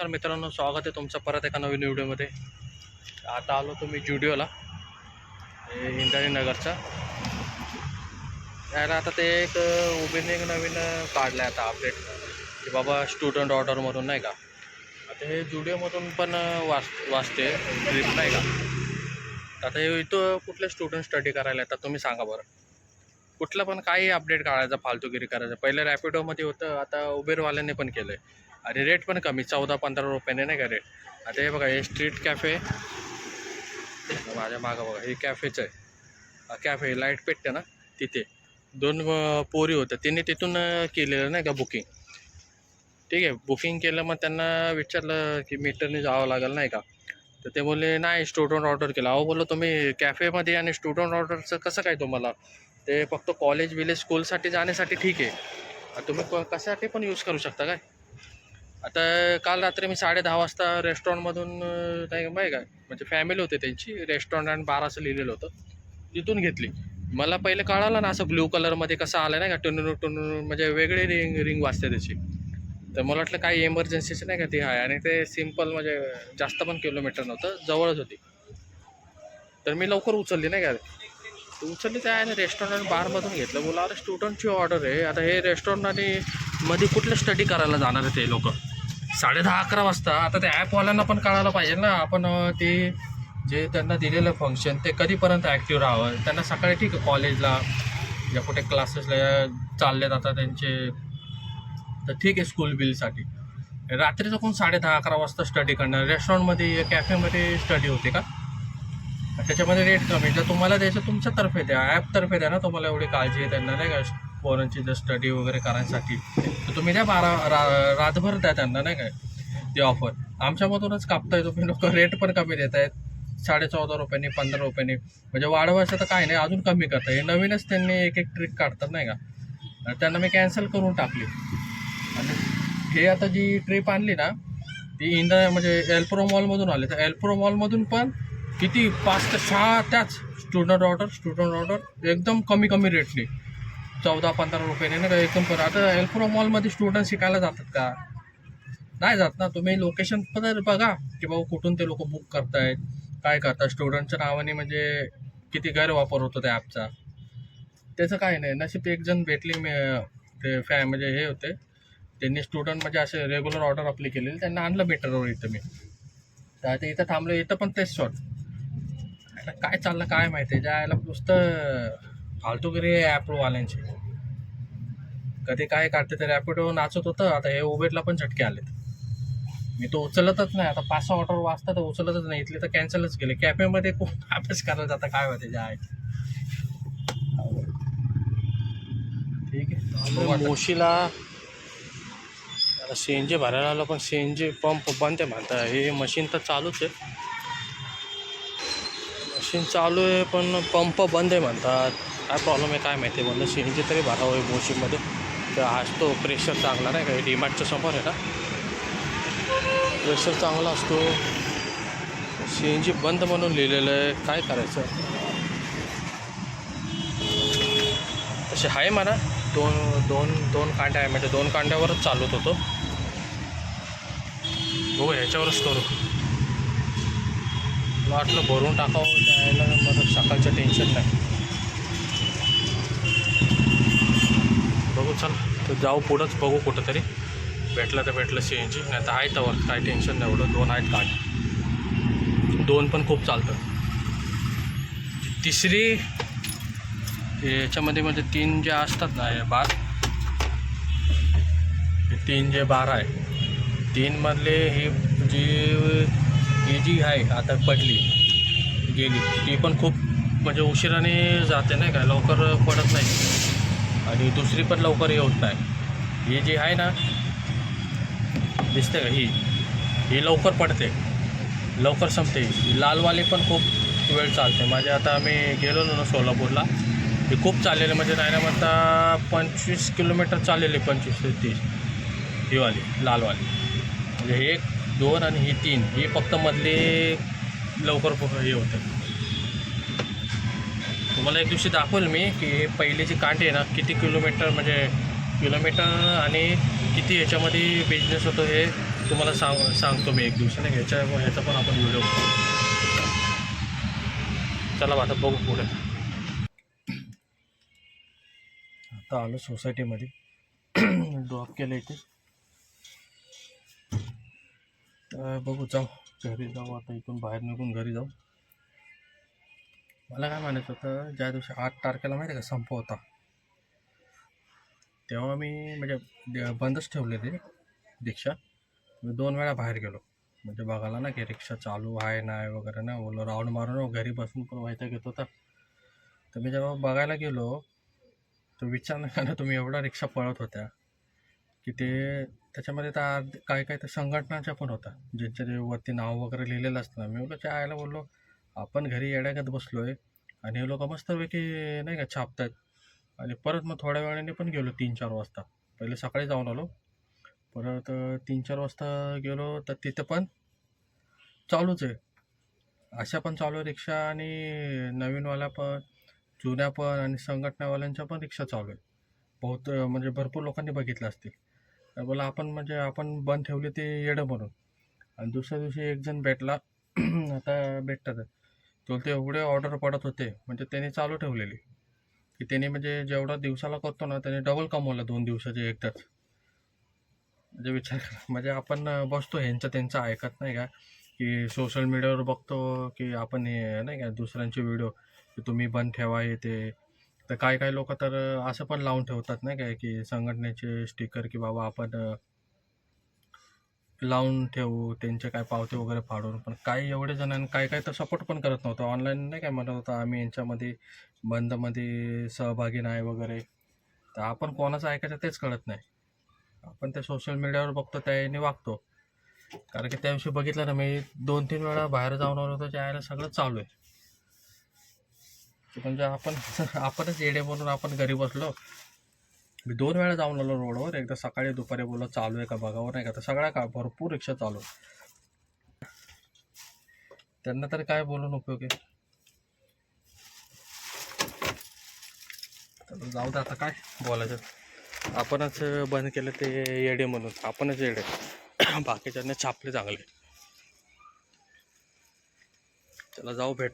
नमस्कार मित्रांनो स्वागत आहे तुमचं परत एका नवीन व्हिडिओमध्ये. आता आलो तुम्ही जुडिओला इंद्राणी नगरचा त्याला आता ते एक उबेने एक नवीन काढलं आहे आता अपडेट की बाबा स्टुडंट ऑर्डरमधून नाही का? आता हे जुडिओमधून पण वाच वाचते ट्रिप नाही का? आता हे इथं कुठले स्टुडंट स्टडी करायला येतात तुम्ही सांगा बरं. कुठलं पण काही अपडेट काढायचं फालतूगिरी करायचं. पहिले रॅपिडोमध्ये होतं आता उबेरवाल्याने पण केलं आहे आणि रेट पण कमी चौदा पंधरा रुपयाने नाही का रेट आता हे बघा हे स्ट्रीट कॅफे माझ्या मागं बघा हे कॅफेचं आहे. कॅफे लाइट पेटते ना तिथे. दोन पोरी होत्या. त्यांनी तिथून केलेलं नाही का बुकिंग ठीक आहे बुकिंग केलं मग त्यांना विचारलं की मीटरने जावं लागेल नाही का? तर ते बोलले नाही स्टुडंट ऑर्डर केलं. अहो बोललो तुम्ही कॅफेमध्ये आणि स्टुडंट ऑर्डरचं कसं काय तुम्हाला? ते फक्त कॉलेज विलेज स्कूलसाठी जाण्यासाठी ठीक आहे. तुम्ही क- कशासाठी पण यूज करू शकता काय? आता काल रात्री मी साडे दहा वाजता रेस्टॉरंटमधून नाही का माहिती काय म्हणजे फॅमिली होते त्यांची रेस्टॉरंट आणि बार असं लिहिलेलं होतं. तिथून घेतली. मला पहिले कळालं ना असं ब्ल्यू कलरमध्ये कसं आलं नाही का? टुनूर टुनूर म्हणजे वेगळी रिंग रिंग वाजते त्याची. तर मला वाटलं काही एमर्जन्सीचं नाही का ती आहे आणि ते सिंपल म्हणजे जास्त पण किलोमीटर नव्हतं जवळच होती. तर मी लवकर उचलली नाही का? उचलली त्या आहे रेस्टॉरंट बारमधून घेतलं. बोला अरे स्टुडंटची ऑर्डर आहे. आता हे रेस्टॉरंट आणि मध्ये कुठलं स्टडी करायला जाणार आहे ते लोक? साडे दहा अकरा वाजता. आता त्या ॲपवाल्यांना पण कळायला पाहिजे ना. आपण ते जे त्यांना दिलेलं फंक्शन ते कधीपर्यंत ॲक्टिव्ह राहावं? त्यांना सकाळी ठीक आहे कॉलेजला या कुठे क्लासेसला चालले जातात त्यांचे. तर ठीक आहे स्कूल बिलसाठी रात्रीचं कोण साडे दहा अकरा वाजता स्टडी करणार? रेस्टॉरंटमध्ये कॅफेमध्ये स्टडी होते का? त्याच्यामध्ये रेट कमी तर तुम्हाला द्यायचं तुमच्यातर्फे द्या. ॲपतर्फे द्या ना तुम्हाला एवढी काळजी आहे त्यांना नाही का? पोरांची जर स्टडी वगैरे करायसाठी तर तुम्ही द्या बारा रा रातभर द्या त्यांना नाही काय ते ऑफर आमच्यामधूनच कापताय तुम्ही लोक रेट पण कमी देत आहेत साडे चौदा रुपयांनी पंधरा रुपयांनी. म्हणजे वाढवायचं तर काय नाही अजून कमी करता हे नवीनच त्यांनी एक एक ट्रिक काढतात नाही का? त्यांना मी कॅन्सल करून टाकली. आणि हे आता जी ट्रिप आणली ना ती इंद्रा म्हणजे एल्प्रो मॉलमधून आली. तर एल्प्रो मॉलमधून पण किती? पाच ते सहा त्याच स्टुडंट ऑर्डर स्टुडंट ऑर्डर एकदम कमी कमी रेटने चौदा पंधरा रुपयाने ना एकदम पण. आता एल्फ्रो मॉलमध्ये स्टुडंट शिकायला जातात का? नाही जात ना. तुम्ही लोकेशन पण बघा की बाबा कुठून ते लोक बुक करतायत काय करतात. स्टुडंटच्या नावाने म्हणजे किती गैरवापर होतो त्या ॲपचा त्याचं काय नाही. नशीब एक जण भेटली मी ते फॅ म्हणजे हे होते. त्यांनी स्टुडंट म्हणजे असे रेग्युलर ऑर्डर आपली केलेली. त्यांना आणलं मीटरवर इथं मी. तर इथं थांबलो इथं पण तेच शॉट आता काय चाललं काय माहिती. आहे याला नुसतं फालतूगिरी आहे ॲपवाल्यांची कधी काय काढते ते रॅपिडो नाचत होतं. आता हे उबेरला पण झटके आलेत. मी तो उचलतच नाही. आता पाच सहा ऑर्डर वाचता तर उचलतच नाही. इथले तर कॅन्सलच केले. कॅफेमध्ये कोण अभ्यास करायला जातं? काय होते? जे आहे. ठीक आहे. मोशीला सी एन जी भरायला आलो पण सी एन जी पंप बंद आहे म्हणता. हे मशीन तर चालूच आहे. मशीन चालू आहे पण पंप बंद आहे म्हणतात. काय प्रॉब्लेम आहे काय माहिती म्हणलं सी एन जी तरी भागावं आहे मोशीमध्ये तर आज तो प्रेशर चांगला नाही का? डीमार्टच्या समोर आहे ना? प्रेशर चांगला असतो. सी एन जी बंद म्हणून लिहिलेलं आहे. काय करायचं? असे आहे म्हणा. दोन दोन दोन कांड्या आहे म्हणजे दोन कांड्यावरच चालवत होतो. हो ह्याच्यावरच करू. वाटलं भरून टाकावं त्याला मला सकाळचं टेन्शन नाही. बघू चल. तर जाऊ पुढंच बघू कुठंतरी. भेटलं तर भेटलं सी एन जी नाही तर आहे तर काय टेन्शन नाही एवढं. दोन आहेत गाडी. दोन पण खूप चालतं. तिसरी याच्यामध्ये म्हणजे तीन जे असतात ना हे बार. हे तीन जे बार आहे. तीनमधले ही जी ही जी आहे आता पडली गेली ती पण खूप म्हणजे उशिराने जाते नाही का? लवकर पडत नाही. आणि दुसरी पण लवकर येत नाही ही जी आहे ना दिसते का ही? ही लवकर पडते. लवकर संपते. ही लालवाली पण खूप वेळ चालते. म्हणजे आता आम्ही गेलो ना सोलापूरला हे खूप चाललेली. म्हणजे नाही ना म्हणता पंचवीस किलोमीटर चाललेले पंचवीस ते तीस. ही वाली लालवाली. म्हणजे एक दोन आणि ही तीन. ही फक्त मधली लवकर हे होते. तुम्हाला एक दिवशी दाखवेल मी की हे कांटे आहे ना किती किलोमीटर म्हणजे किलोमीटर आणि किती याच्यामध्ये बिझनेस होतो हे तुम्हाला सांग सांगतो मी एक दिवशी नाही ह्याच्या ह्याचा पण आपण व्हिडिओ चला आता बघू पुढे. आता आलो सोसायटीमध्ये ड्रॉप केलं इथे. तर बघू जाऊ. घरी जाऊ आता इथून बाहेर निघून घरी जाऊ. मला काय म्हणायचं होतं ज्या दिवशी आठ तारखेला माहिती आहे का संप होता तेव्हा मी म्हणजे बंदच ठेवले ते रिक्षा. मी दोन वेळा बाहेर गेलो. म्हणजे बघायला ना की रिक्षा चालू आहे नाही वगैरे ना बोललो राऊंड मारून घरी बसून पण व्हायचा घेत होता. तर मी जेव्हा बघायला गेलो तर विचार नका ना तुम्ही एवढा रिक्षा पळत होत्या की ते त्याच्यामध्ये तर अर्ध- काही काही तर संघटनाच्या पण होत्या ज्यांच्या जे वरती नाव वगैरे लिहिलेलं असतं ना मी बोलो त्या आयला बोललो आपण घरी येड्यागत बसलो आहे आणि हे लोक मस्तपैकी नाही का छापतायत. आणि परत मग थोड्या वेळाने पण गेलो तीन चार वाजता. पहिले सकाळी जाऊन आलो. परत तीन चार वाजता गेलो तर तिथं पण चालूच आहे. अशा पण चालू आहे रिक्षा आणि नवीनवाल्या पण जुन्या पण आणि संघटनावाल्यांच्या पण रिक्षा चालू आहे बहुत म्हणजे भरपूर लोकांनी बघितलं असतील. तर बोला आपण म्हणजे आपण बंद ठेवली ते येडं म्हणून. आणि दुसऱ्या दिवशी एक जण भेटला. आता भेटतात तुला ते एवढे ऑर्डर पडत होते. म्हणजे त्याने चालू ठेवलेली. की त्याने म्हणजे जेवढा दिवसाला करतो ना त्याने डबल कमवलं दोन दिवसाचे एकदाच म्हणजे विचार करा. म्हणजे आपण बसतो ह्यांचं त्यांचं ऐकत नाही का? की सोशल मीडियावर बघतो की आपण हे नाही का दुसऱ्यांचे व्हिडिओ की तुम्ही बंद ठेवा हे ते. तर काही काही लोक तर असं पण लावून ठेवतात नाही काय की संघटनेचे स्टिकर की बाबा आपण लावून ठेवू त्यांचे काय पावते वगैरे फाडून. पण काही एवढे जण काही काही तर सपोर्ट पण करत नव्हतं. ऑनलाईन नाही काय म्हणत होतं आम्ही यांच्यामध्ये बंदमध्ये सहभागी नाही वगैरे. तर आपण कोणाचं ऐकायचं तेच कळत नाही. आपण ते सोशल मीडियावर बघतो त्याने वागतो. कारण की त्या दिवशी बघितलं ना मी दोन तीन वेळा बाहेर जाऊन आलो होतो त्याला सगळं चालू आहे. म्हणजे आपण आपणच येडे म्हणून आपण घरी बसलो मी दोन वेळा जाऊन आलो रोडवर. एकदा सकाळी दुपारी बोललो चालू आहे का बघावं? नाही का? तर सगळ्या का भरपूर रिक्षा चालू त्यांना तर काय बोलून उपयोग आहे? तर जाऊ दे आता काय बोलायचं. आपणच बंद केलं ते येडे म्हणून. आपणच येडे. बाकीच्यांना छापले चांगले. चला जाऊ भेट